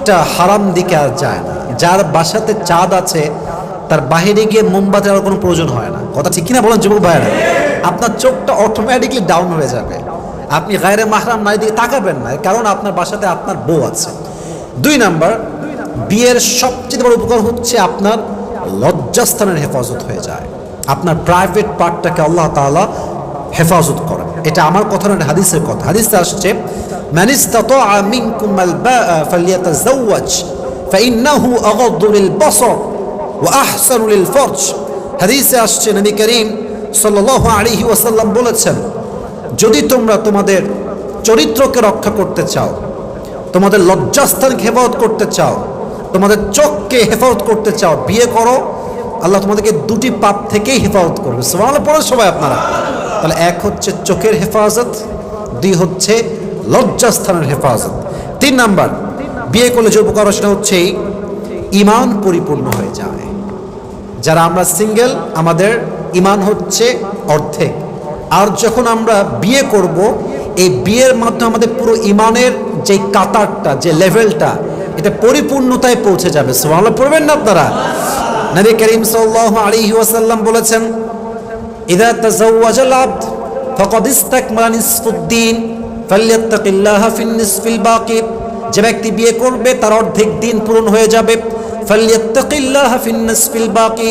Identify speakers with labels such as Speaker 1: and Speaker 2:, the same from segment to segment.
Speaker 1: চোখটা হারাম দিকে আর যায় না। যার বাসাতে চাঁদ আছে, তার বাহিরে গিয়ে মোমবাতি আর কোনো প্রয়োজন হয় না। কথা ঠিক কিনা বলেন যুবক ভাইয়েরা? আপনার চোখটা অটোমেটিকলি ডাউন হয়ে যাবে। আপনি গায়ের মাহরাম নারী দিকে তাকাবেন না, কারণ আপনার বাসাতে আপনার বউ আছে। দুই নাম্বার, বিয়ের সবচেয়ে বড় উপকার হচ্ছে আপনার লজ্জাস্থানের হেফাজত হয়ে যায়। আপনার প্রাইভেট পার্টটাকে আল্লাহ তাআলা হেফাজত করেন। এটা আমার কথা না হাদিসের কথা। হাদিসে আসছে ইসতাতাআ মিনকুম আল বাআ ফালইয়াতাযাওয়াজ ফাইন্নাহু আগাদ্দু লিল বসর ওয়া আহসানু লিল ফরজ হাদিসে আসছে, নবী করিম সাল্লাল্লাহু আলাইহি ওয়াসাল্লাম বলেছেন, যদি তোমরা তোমাদের চরিত্রকে রক্ষা করতে চাও, তোমাদের লজ্জাস্থানকে হেফাজত করতে চাও, তোমাদের চোখকে হেফাজত করতে চাও, বিয়ে করো, আল্লাহ তোমাদেরকে দুটি পাপ থেকেই হেফাজত করবে। সুবহানাল্লাহ পড়ে সবাই আপনারা। তাহলে এক হচ্ছে চোখের হেফাজত, দুই হচ্ছে লজ্জাস্থানের হেফাজত। তিন নাম্বার, বিয়ে করলে যে উপকার হয় সেটা হচ্ছে ইমান পরিপূর্ণ হয়ে যায়। যারা আমরা সিঙ্গেল, আমাদের ইমান হচ্ছে অর্ধেক। আর যখন আমরা বিয়ে করব, এই বিয়ের মাধ্যমে আমাদের পুরো ইমানের যে কাতারটা, যে লেভেলটা, এটা পরিপূর্ণতায় পৌঁছে যাবে। সোমাল্লাহ পড়বেন না আপনারা? নবী করিম সাল্লাহ আলাইহি ওয়াসাল্লাম বলেছেন ইদা তাজাওয়াজাল আবদ ফাকাদ ইসতাকমালা নিসফুদ্দিন ফালইয়াত্তাকিল্লাহা ফিন নিসফিল বাকি যে ব্যক্তি বিয়ে করবে তার অর্ধেক দিন পূরণ হয়ে যাবে ফালইয়াত্তাকিল্লাহা ফিন নিসফিল বাকি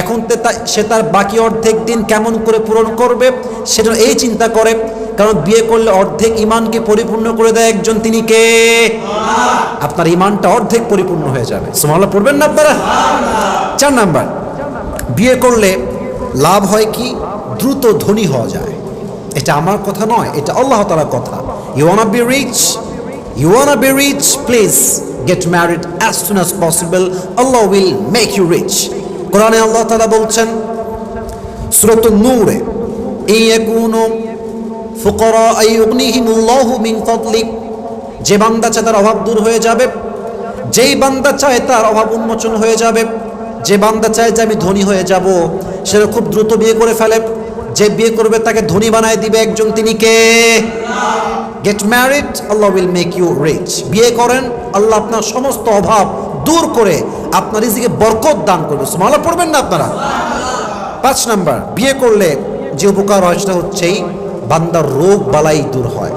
Speaker 1: এখন সে তার বাকি অর্ধেক দিন কেমন করে পূরণ করবে সেটা এই চিন্তা করে কারণ বিয়ে করলে অর্ধেক ইমানকে পরিপূর্ণ করে দেয় একজন তিনি কে? আপনার ইমানটা অর্ধেক পরিপূর্ণ হয়ে যাবে। সুমাল্লাহ পড়বেন না আপনারা? চার নাম্বার। বিয়ে করলে লাভ হয় কি? দ্রুত ধনী হওয়া যায়। এটা আমার কথা নয়, এটা আল্লাহ তালার কথা। You wanna be rich you wanna be rich please get married as soon as possible Allah will make you rich কোরআনে আল্লাহ তালা বলছেন, সুরত নূরে, ইয়াকুনু ফুকরা আইয়ুগনিহিমুল্লাহু মিন ফাদলি যে বান্দা চায় তার অভাব দূর হয়ে যাবে, যেই বান্দা চায় তার অভাব উন্মোচন হয়ে যাবে। যে বান্দা চায় যে আমি ধনী হয়ে যাব, সেটা খুব দ্রুত বিয়ে করে ফেলে। যে বিয়ে করবে তাকে ধনী বানায় দিবে একজন। তিনি কে? Get married Allah will make you rich বিয়ে করেন, আল্লাহ আপনার সমস্ত অভাব দূর করে আপনার রিজিকে বরকত দান করবে। সুমালা পড়বেন না আপনারা? পাঁচ নাম্বার, বিয়ে করলে যে উপকার হয় সেটা হচ্ছেই বান্দার রোগ বালাই দূর হয়।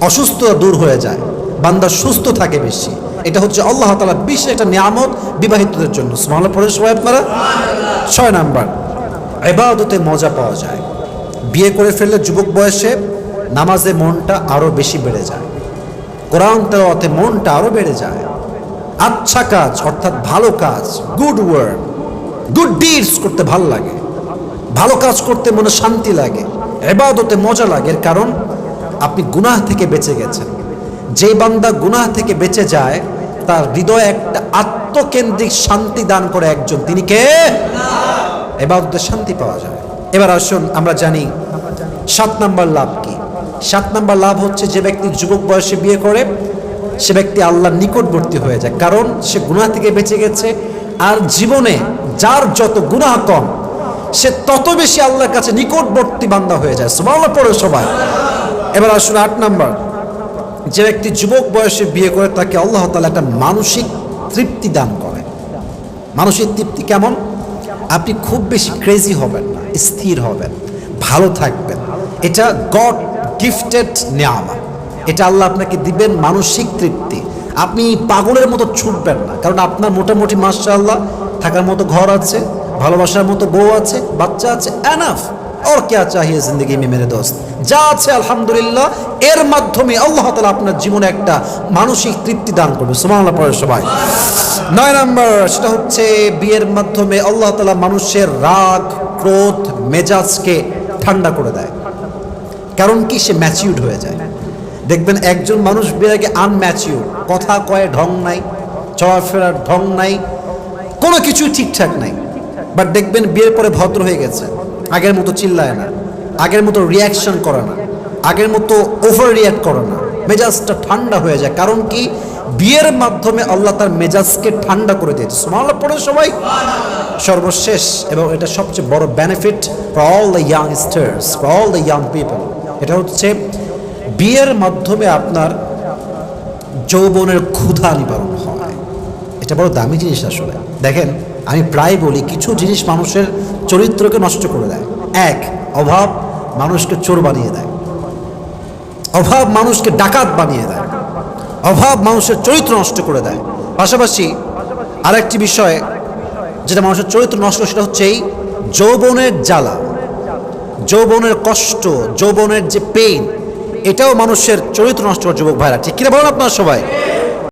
Speaker 1: অসুস্থতা দূর হয়ে যায়। বান্দা সুস্থ থাকে বেশি। এটা হচ্ছে আল্লাহ তালা বিশেষ একটা নিয়ামত বিবাহিতদের জন্য। স্মরণ পড়ে সবাই আপনারা? ছয় নাম্বার এবাদতে মজা পাওয়া যায়। বিয়ে করে ফেললে যুবক বয়সে নামাজে মনটা আরও বেশি বেড়ে যায়। কোরআন তেলাওয়াতে মনটা আরও বেড়ে যায়। আচ্ছা কাজ, অর্থাৎ ভালো কাজ গুড ওয়ার্ড গুড ডিডস করতে ভালো লাগে। ভালো কাজ করতে মনে শান্তি লাগে। এবাদতে মজা লাগে, এর কারণ আপনি গুনাহ থেকে বেঁচে গেছেন। যে বান্দা গুনাহ থেকে বেঁচে যায়, তার হৃদয়ে একটা আত্মকেন্দ্রিক শান্তি দান করে একজন। তিনি কে? এবাদতে শান্তি পাওয়া যায়। এবার আসুন, আমরা জানি সাত নাম্বার লাভ কি। সাত নাম্বার লাভ হচ্ছে যে ব্যক্তি যুবক বয়সে বিয়ে করে, সে ব্যক্তি আল্লাহর নিকটবর্তী হয়ে যায়। কারণ সে গুনাহ থেকে বেঁচে গেছে, আর জীবনে যার যত গুনাহ কম, সে তত বেশি আল্লাহর কাছে নিকটবর্তী বান্দা হয়ে যায়। সুবহানাল্লাহ, পড়ে সবাই। এবার আসুন আট নাম্বার। যে ব্যক্তি যুবক বয়সে বিয়ে করে তাকে আল্লাহ তাআলা একটা মানসিক তৃপ্তি দান করে। মানসিক তৃপ্তি কেমন? আপনি খুব বেশি ক্রেজি হবেন না, স্থির হবেন, ভালো থাকবেন। এটা গড গিফটেড নেওয়া এটা আল্লাহ আপনাকে দিবেন মানসিক তৃপ্তি। আপনি পাগলের মতো ছুটবেন না, কারণ আপনার মোটামুটি মাসা আল্লাহ থাকার মতো ঘর আছে, ভালোবাসার মতো বউ আছে, বাচ্চা আছে এনাফ और क्या चाहिए जिंदगी में मेरे दोस्त যা আছে আলহামদুলিল্লাহ এর মাধ্যমে আল্লাহ তালা আপনার জীবনে একটা মানসিক তৃপ্তি দান করবে সুমাল্লাহ পড়ে সবাই নয় নম্বর সেটা হচ্ছে বিয়ের মাধ্যমে আল্লাহ তালা মানুষের রাগ ক্রোধ মেজাজকে ঠান্ডা করে দেয় কারণ কি সে ম্যাচিউড হয়ে যায় দেখবেন একজন মানুষ বিয়ের আগে আনম্যাচিউর কথা কয়ে ঢং নাই চলাফেরার ঢং নাই কোনো কিছুই ঠিকঠাক নাই বাট দেখবেন বিয়ের পরে ভদ্র হয়ে গেছে আগের মতো চিল্লায় না, আগের মতো রিয়াকশন করে না, আগের মতো ওভার রিয়াক্ট করে না। মেজাজটা ঠান্ডা হয়ে যায়। কারণ কি? বিয়ের মাধ্যমে আল্লাহ তার মেজাজকে ঠান্ডা করে দিয়েছে। সোমাল্লাহ পড়ে সবাই। সর্বশেষ, এবং এটা সবচেয়ে বড় benefit for all the young stars for all the young people এটা হচ্ছে বিয়ের মাধ্যমে আপনার যৌবনের ক্ষুধা নিবারণ হয়। এটা বড় দামি জিনিস আসলে। দেখেন, আমি প্রায় বলি, কিছু জিনিস মানুষের চরিত্রকে নষ্ট করে দেয়। এক, অভাব মানুষকে চোর বানিয়ে দেয়। অভাব মানুষকে ডাকাত বানিয়ে দেয়। অভাব মানুষের চরিত্র নষ্ট করে দেয়। পাশাপাশি আরেকটি বিষয় যেটা মানুষের চরিত্র নষ্ট, সেটা হচ্ছে এই যৌবনের জ্বালা। যৌবনের কষ্ট, যৌবনের যে পেইন এটাও মানুষের চরিত্র নষ্ট করে যুবক ভাইরা, ঠিক কিনা বলেন আপনারা সবাই?